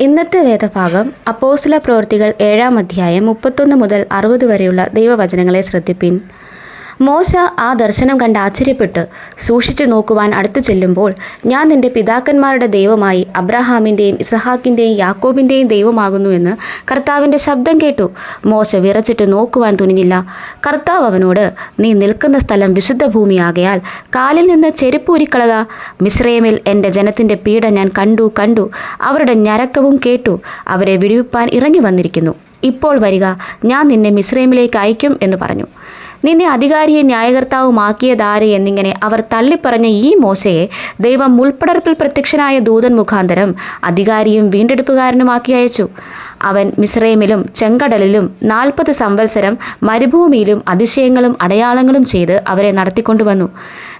ഇന്നത്തെ വേദഭാഗം അപ്പോസ്ല പ്രവൃത്തികൾ ഏഴാം അധ്യായം മുപ്പത്തൊന്ന് മുതൽ അറുപത് വരെയുള്ള ദൈവവചനങ്ങളെ ശ്രദ്ധിപ്പിൻ. മോശ ആ ദർശനം കണ്ട് ആശ്ചര്യപ്പെട്ട്. സൂക്ഷിച്ചു നോക്കുവാൻ അടുത്തു ചെല്ലുമ്പോൾ ഞാൻ നിന്റെ പിതാക്കന്മാരുടെ ദൈവമായി അബ്രഹാമിന്റെയും ഇസഹാക്കിന്റെയും യാക്കോബിന്റെയും ദൈവമാകുന്നു എന്ന് കർത്താവിന്റെ ശബ്ദം കേട്ടു. മോശ വിറച്ചിട്ട് നോക്കുവാൻ തുനിഞ്ഞില്ല. കർത്താവ് അവനോട് നീ നിൽക്കുന്ന സ്ഥലം വിശുദ്ധ ഭൂമിയാകയാൽ കാലിൽ നിന്ന് ചെരുപ്പൂരിക്കളക മിശ്രയമിൽ എന്റെ ജനത്തിന്റെ പീഡ ഞാൻ കണ്ടു കണ്ടു. അവരുടെ ഞരക്കവും കേട്ടു. അവരെ വിടുവിപ്പാൻ ഇറങ്ങി വന്നിരിക്കുന്നു. ഇപ്പോൾ വരിക. ഞാൻ നിന്നെ മിശ്രൈമിലേക്ക് അയക്കും എന്ന് പറഞ്ഞു. നിന്നെ അധികാരിയെ ന്യായകർത്താവുമാക്കിയതാര് എന്നിങ്ങനെ അവർ തള്ളിപ്പറഞ്ഞ ഈ മോശയെ ദൈവം മുൾപ്പടർപ്പിൽ പ്രത്യക്ഷനായ ദൂതൻ മുഖാന്തരം അധികാരിയും വീണ്ടെടുപ്പുകാരനുമാക്കി അയച്ചു. അവൻ മിസ്രൈമിലും ചെങ്കടലിലും നാൽപ്പത് സംവത്സരം മരുഭൂമിയിലും അതിശയങ്ങളും അടയാളങ്ങളും ചെയ്ത് അവരെ നടത്തിക്കൊണ്ടുവന്നു.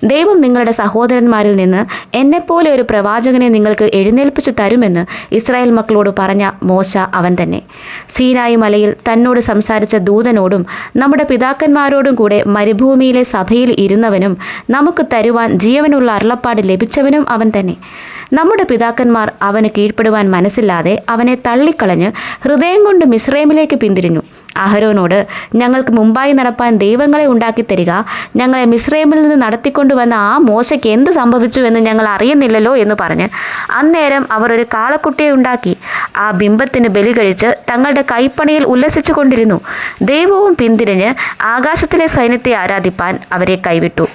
ദൈവം നിങ്ങളുടെ സഹോദരന്മാരിൽ നിന്ന് എന്നെപ്പോലെ ഒരു പ്രവാചകനെ നിങ്ങൾക്ക് എഴുന്നേൽപ്പിച്ചു തരുമെന്ന് ഇസ്രായേൽ മക്കളോട് പറഞ്ഞ മോശ അവൻ തന്നെ. സീനായി മലയിൽ തന്നോട് സംസാരിച്ച ദൂതനോടും നമ്മുടെ പിതാക്കന്മാരോടും കൂടെ മരുഭൂമിയിലെ സഭയിൽ ഇരുന്നവനും നമുക്ക് തരുവാൻ ജീവനുള്ള അരുളപ്പാട് ലഭിച്ചവനും അവൻ തന്നെ. നമ്മുടെ പിതാക്കന്മാർ അവന് കീഴ്പ്പെടുവാൻ മനസ്സില്ലാതെ അവനെ തള്ളിക്കളഞ്ഞ് ഹൃദയം കൊണ്ട് മിശ്രൈമിലേക്ക് പിന്തിരിഞ്ഞു. അഹരോനോട് ഞങ്ങൾക്ക് മുമ്പായി നടപ്പാൻ ദൈവങ്ങളെ ഉണ്ടാക്കി തരിക ഞങ്ങളെ മിശ്രൈമിൽ നിന്ന് നടത്തിക്കൊണ്ടുവന്ന ആ മോശയ്ക്ക് എന്ത് സംഭവിച്ചു എന്ന് ഞങ്ങൾ അറിയുന്നില്ലല്ലോ എന്ന് പറഞ്ഞ് അന്നേരം അവർ ഒരു കാളക്കുട്ടിയെ ഉണ്ടാക്കി. ആ ബിംബത്തിന് ബലി കഴിച്ച് തങ്ങളുടെ കൈപ്പണിയിൽ ഉല്ലസിച്ചു കൊണ്ടിരുന്നു ദൈവവും പിന്തിരിഞ്ഞ് ആകാശത്തിലെ സൈന്യത്തെ ആരാധിപ്പാൻ അവരെ കൈവിട്ടു.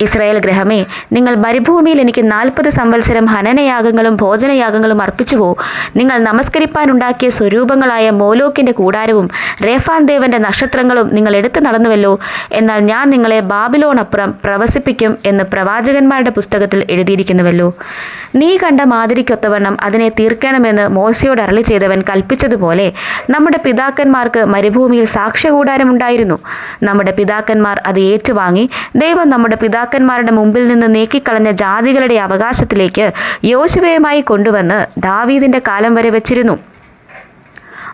ഇസ്രായേൽ ഗ്രഹമേ നിങ്ങൾ മരുഭൂമിയിൽ എനിക്ക് നാൽപ്പത് സംവത്സരം ഹനനയാഗങ്ങളും ഭോജനയാഗങ്ങളും അർപ്പിച്ചുവോ? നിങ്ങൾ നമസ്കരിപ്പാനുണ്ടാക്കിയ സ്വരൂപങ്ങളായ മോലോക്കിന്റെ കൂടാരവും റേഫാൻ ദേവന്റെ നക്ഷത്രങ്ങളും നിങ്ങൾ എടുത്തു നടന്നുവല്ലോ. എന്നാൽ ഞാൻ നിങ്ങളെ ബാബിലോണപ്പുറം പ്രവസിപ്പിക്കും എന്ന് പ്രവാചകന്മാരുടെ പുസ്തകത്തിൽ എഴുതിയിരിക്കുന്നുവല്ലോ. നീ കണ്ട മാതിരിക്കൊത്തവണ്ണം അതിനെ തീർക്കണമെന്ന് മോശയോട് അരളി ചെയ്തവൻ കൽപ്പിച്ചതുപോലെ നമ്മുടെ പിതാക്കന്മാർക്ക് മരുഭൂമിയിൽ സാക്ഷ്യകൂടാരമുണ്ടായിരുന്നു. നമ്മുടെ പിതാക്കന്മാർ അത് ഏറ്റുവാങ്ങി ദൈവം നമ്മുടെ പിതാക്കന്മാരുടെ മുമ്പിൽ നിന്ന് നീക്കിക്കളഞ്ഞ ജാതികളുടെ അവകാശത്തിലേക്ക് യോശുവയുമായി കൊണ്ടുവന്ന് ദാവീദിന്റെ കാലം വരെ വച്ചിരുന്നു.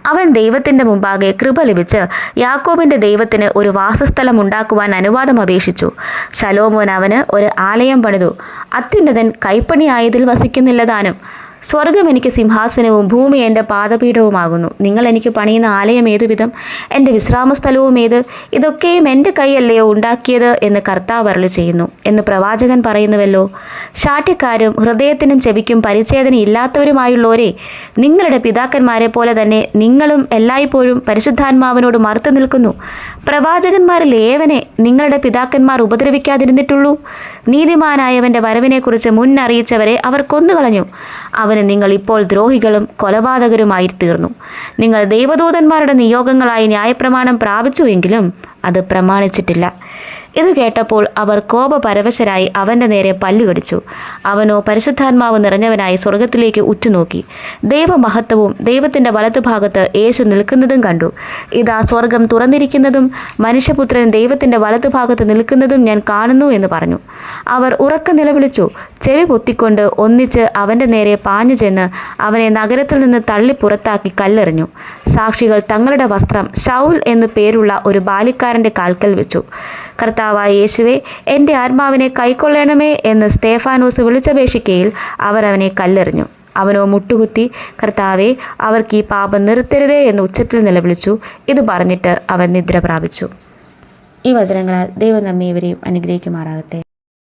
അവൻ ദൈവത്തിന്റെ മുമ്പാകെ കൃപ ലഭിച്ച് യാക്കോബിന്റെ ദൈവത്തിന് ഒരു വാസസ്ഥലം ഉണ്ടാക്കുവാൻ അനുവാദം അപേക്ഷിച്ചു. സലോമോൻ അവന് ഒരു ആലയം പണിതു. അത്യുന്നതൻ കൈപ്പണിയായതിൽ വസിക്കുന്നില്ല താനും. സ്വർഗം എനിക്ക് സിംഹാസനവും ഭൂമി എന്റെ പാദപീഠവുമാകുന്നു. നിങ്ങൾ എനിക്ക് പണിയുന്ന ആലയം ഏതുവിധം? എന്റെ വിശ്രാമസ്ഥലവും ഏത്? ഇതൊക്കെയും എന്റെ കൈയല്ലയോ ഉണ്ടാക്കിയത്? എന്ന് കർത്താവ് അരളി ചെയ്യുന്നു. എന്ന് പ്രവാചകൻ പറയുന്നുവല്ലോ ശാഠ്യക്കാരും ഹൃദയത്തിനും ചെവിക്കും പരിച്ഛേദന ഇല്ലാത്തവരുമായുള്ളവരെ നിങ്ങളുടെ പിതാക്കന്മാരെ പോലെ തന്നെ നിങ്ങളും എല്ലായ്പ്പോഴും പരിശുദ്ധാത്മാവിനോട് മറുത്തു നിൽക്കുന്നു. പ്രവാചകന്മാരിൽ ഏവനെ നിങ്ങളുടെ പിതാക്കന്മാർ ഉപദ്രവിക്കാതിരുന്നിട്ടുള്ളൂ? നീതിമാനായവന്റെ വരവിനെക്കുറിച്ച് മുന്നറിയിച്ചവരെ അവർ കൊന്നുകളഞ്ഞു. അവന് നിങ്ങൾ ഇപ്പോൾ ദ്രോഹികളും കൊലപാതകരുമായി തീർന്നു നിങ്ങൾ ദൈവദൂതന്മാരുടെ നിയോഗങ്ങളായി ന്യായപ്രമാണം പ്രാപിച്ചുവെങ്കിലും അത് പ്രമാണിച്ചിട്ടില്ല. ഇത് കേട്ടപ്പോൾ അവർ കോപപരവശരായി അവന്റെ നേരെ പല്ലുകടിച്ചു. അവനോ പരിശുദ്ധാത്മാവ് നിറഞ്ഞവനായി സ്വർഗത്തിലേക്ക് ഉറ്റുനോക്കി. ദൈവമഹത്വവും ദൈവത്തിന്റെ വലതുഭാഗത്ത് യേശു നിൽക്കുന്നതും കണ്ടു. ഇതാ സ്വർഗം തുറന്നിരിക്കുന്നതും മനുഷ്യപുത്രൻ ദൈവത്തിന്റെ വലതുഭാഗത്ത് നിൽക്കുന്നതും ഞാൻ കാണുന്നു എന്ന് പറഞ്ഞു. അവർ ഉറക്ക നിലവിളിച്ചു. ചെവി പൊത്തിക്കൊണ്ട് ഒന്നിച്ച് അവന്റെ നേരെ പാഞ്ഞു ചെന്ന് അവനെ നഗരത്തിൽ നിന്ന് തള്ളി പുറത്താക്കി കല്ലെറിഞ്ഞു. സാക്ഷികൾ തങ്ങളുടെ വസ്ത്രം ഷൗൽ എന്നു പേരുള്ള ഒരു ബാലിക്കാരന്റെ കാൽക്കൽ വെച്ചു. കർത്താവായ യേശുവെ എന്റെ ആത്മാവിനെ കൈക്കൊള്ളണമേ എന്ന് സ്തേഫാനോസ് വിളിച്ചപേക്ഷിക്കയിൽ അവർ അവനെ കല്ലെറിഞ്ഞു. അവനോ മുട്ടുകുത്തി കർത്താവെ അവർക്ക് ഈ പാപം നിർത്തരുതേ എന്ന് ഉച്ചത്തിൽ നിലവിളിച്ചു. ഇത് പറഞ്ഞിട്ട് അവൻ നിദ്ര പ്രാപിച്ചു. ഈ വചനങ്ങളാൽ ദൈവം നമ്മെ ഇവരെയും അനുഗ്രഹിക്കുമാറാകട്ടെ.